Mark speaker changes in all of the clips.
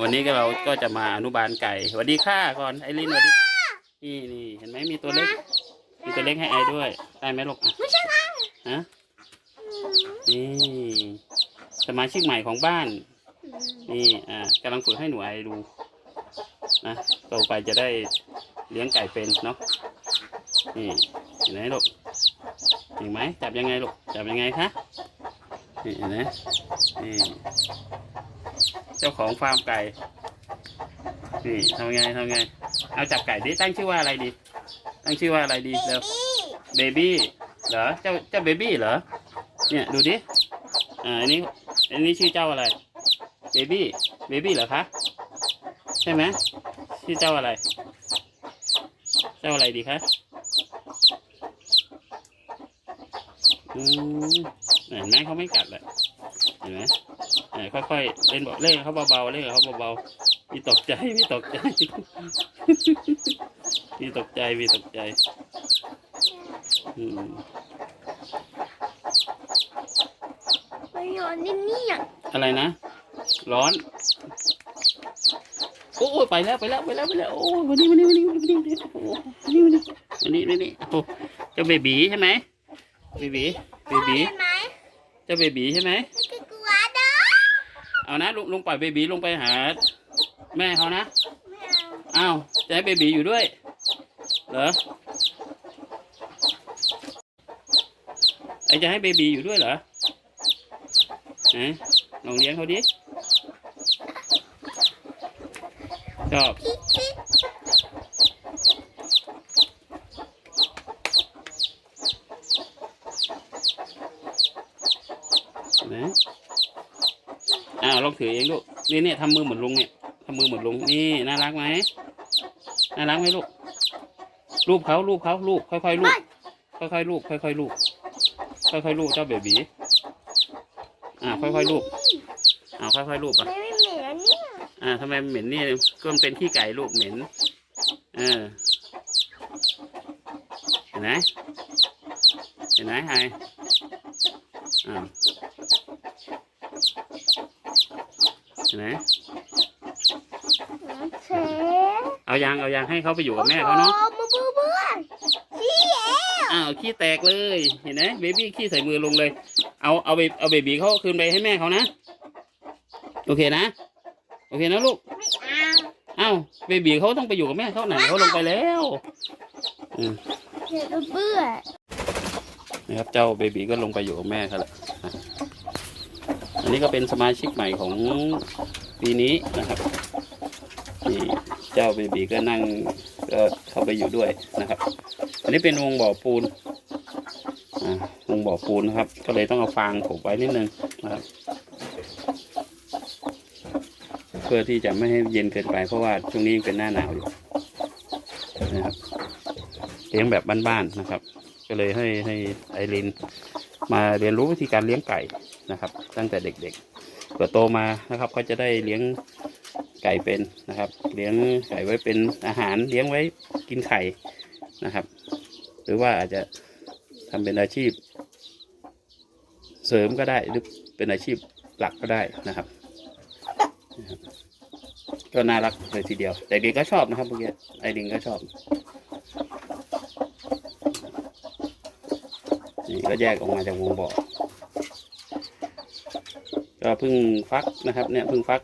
Speaker 1: วันนี้ก็เราก็จะมาอนุบาลไก่สวัสดีค่ะก่อนไอรินสวัสดีนี่นี่เห็นไหมมีตัวเล็ก มีตัวเล็กให้ไอด้วยได้ไหมลูกอะ
Speaker 2: ไม่ใช่ค่ะ
Speaker 1: ฮะนี่สมาชิกใหม่ของบ้าน นี่อ่ากำลังฝึกให้หนูไอดูนะต่อไปจะได้เลี้ยงไก่เป็นเนาะนี่เห็นไหมลูกเห็นไหมจับยังไงลูกจับยังไงคะนี่เห็นไหมนี่ เจ้าของฟาร์มไก่ นี่ทำไงทำไง เอาจับไก่ดิตั้งชื่อว่าอะไรดี ตั้งชื่อว่าอะไรดีเร็ว
Speaker 2: บี้
Speaker 1: เบบี้เหรอ เจ้าเจ้าเบบี้เหรอ เนี่ยดูดิ อ่า อันนี้ อันนี้ชื่อเจ้าอะไร เบบี้ เบบี้เหรอคะ ใช่ไหมชื่อเจ้าอะไร เจ้าอะไรดีคะอืมเห็นไหมเขาไม่กัดเลยเห็นไหมเออ ค่อยๆเล่นบอกเล่นกับเขาเบาๆเล่นกับเขาเบาๆมีตกใจมีตกใจมีตกใจมีตกใจอืม
Speaker 2: ไม่ยอนนี่เนี่ย
Speaker 1: อะไรนะ ร้อนโอ้ยไปแล้วไปแล้วไปแล้วไปแล้วโอ้ยวันนี้วันนี้วันนี้วันนี้วันนี้โอ้ยวันนี้วันนี้วันนี้วันนี้โอ้เจ้าเบบีใช่ไหมเบบีเบบี
Speaker 2: เห็นไหม
Speaker 1: เจ้าเบบีใช่ไหม
Speaker 2: ไม่คือกลัวเด้อ
Speaker 1: เอานะลุงลุงปล่อยเบบีลงไปหา แม่เขานะ
Speaker 2: ไม่เอา
Speaker 1: อ้าวจะให้เบบีอยู่ด้วย เหรอไอจะให้เบบีอยู่ด้วยเหรอไหนลองเลี้ยงเขาดิชอบ
Speaker 2: พี่พี่
Speaker 1: เห็นไหม อ้าวลองถือเองลูกนี่เนี่ยทำมือเหมือนลุงเนี่ยทำมือเหมือนลุงนี่น่ารักไหมน่ารักไหมลูกรูปเขารูปเขาลูกค่อยๆลูกค่อยๆลูกค่อยๆลูกค่อยๆลูกเจ้าเบบีอ่าค่อยๆลูกอ่าค่อยๆลูกอะ
Speaker 2: ไม่ไม่เหม็นอันเนี่ย
Speaker 1: อ่าทำไมมันเหม็นนี่ก็มันเป็นขี้ไก่ลูกเหม็นเออเห็นไหมเห็นไหมไฮอ่า เห็นไหม
Speaker 2: เชฟ
Speaker 1: เอายางเอายางให้เขาไปอยู่กับแม่เขาเนาะ
Speaker 2: โอ้มือมือมือพี่เอ๋
Speaker 1: อ้าวขี้แตกเลย เห็นไหมเบบี้ขี้ใส่มือลงเลย เอาเอาเบเอาเบบีเขาคืนไปให้แม่เขานะ โอเคนะ โอเคนะลูก
Speaker 2: ไม่เอา
Speaker 1: อ้าวเบบีเขาต้องไปอยู่กับแม่เขาไหนเขาลงไปแล้วอืม
Speaker 2: เดี๋ยวเบื่อ
Speaker 1: นะครับเจ้าเบบีก็ลงไปอยู่กับแม่เขาแล้วนะ อันนี้ก็เป็นสมาชิกใหม่ของปีนี้นะครับนี่เจ้าเบบีก็นั่งก็เข้าไปอยู่ด้วยนะครับ อันนี้เป็นวงบ่อปูนอ่าวงบ่อปูนนะครับ ก็เลยต้องเอาฟางผูกไว้นิดนึงนะครับ เพื่อที่จะไม่ให้เย็นเกินไปเพราะว่าช่วงนี้เป็นหน้าหนาวอยู่นะครับเลี้ยงแบบบ้านๆนะครับ ก็เลยให้ให้ไอรินมาเรียนรู้วิธีการเลี้ยงไก่นะครับ ตั้งแต่เด็กๆเผื่อโตมานะครับเขาจะได้เลี้ยงไก่เป็นนะครับ เลี้ยงไก่ไว้เป็นอาหารเลี้ยงไว้กินไข่นะครับ หรือว่าอาจจะทำเป็นอาชีพ เสริมก็ได้หรือเป็นอาชีพหลักก็ได้นะครับนะครับก็น่ารักเลยทีเดียวแต่เด็กก็ชอบนะครับเมื่อกี้ไอรินก็ชอบ นี่ก็แยกออกมาจากวงบ่อก็เพิ่งฟักนะครับ เนี่ยเพิ่งฟัก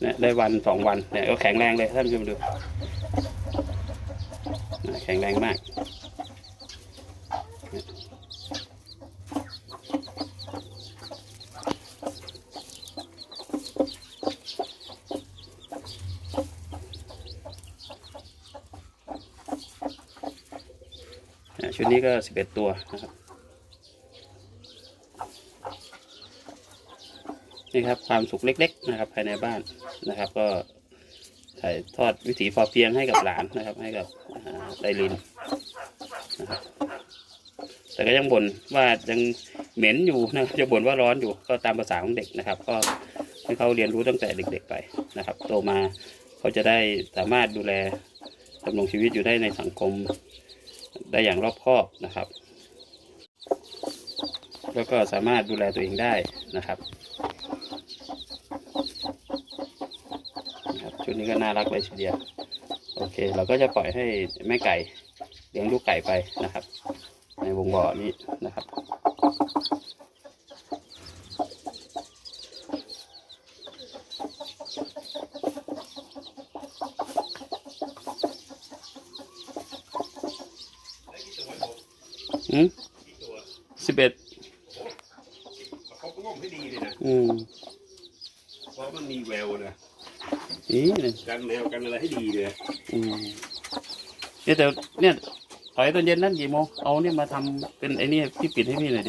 Speaker 1: เนี่ยได้วันสองวันเนี่ยก็แข็งแรงเลยท่านผู้ชมดูแข็งแรงมาก ชุดนี้ก็สิบเอ็ดตัวนะครับนี่ครับความสุขเล็ก ๆ นะครับ ภายในบ้านนะครับ ก็ถ่ายทอดวิถีพอเพียงให้กับหลานนะครับ ให้กับไดรินนะครับแต่ก็ยังบ่นว่ายังเหม็นอยู่นะครับจะบ่นว่าร้อนอยู่ก็ตามภาษาของเด็กนะครับ ก็ให้เขาเรียนรู้ตั้งแต่เด็ก ๆไปนะครับ โตมาเขาจะได้สามารถดูแลดำรงชีวิตอยู่ได้ในสังคม ได้อย่างรอบคอบนะครับ แล้วก็สามารถดูแลตัวเองได้นะครับชุดนี้ก็น่ารักเลยทีเดียวโอเค เราก็จะปล่อยให้แม่ไก่เลี้ยงลูกไก่ไปนะครับ ในวงบ่อนี้นะครับ สิบเอ็ด
Speaker 3: เขาก็ง่มให้ดีเลยนะ
Speaker 1: อืม
Speaker 3: เพราะมันมีแววนะ
Speaker 1: นี่เลย
Speaker 3: กันแนวกันอะไรให้ดีเลย
Speaker 1: อืมเนี่ยแต่เนี่ยถอยตอนเย็นนั่นกี่โมงเอาเนี่ยมาทำเป็นไอ้นี่พี่ปิดให้พี่หน่อยดิ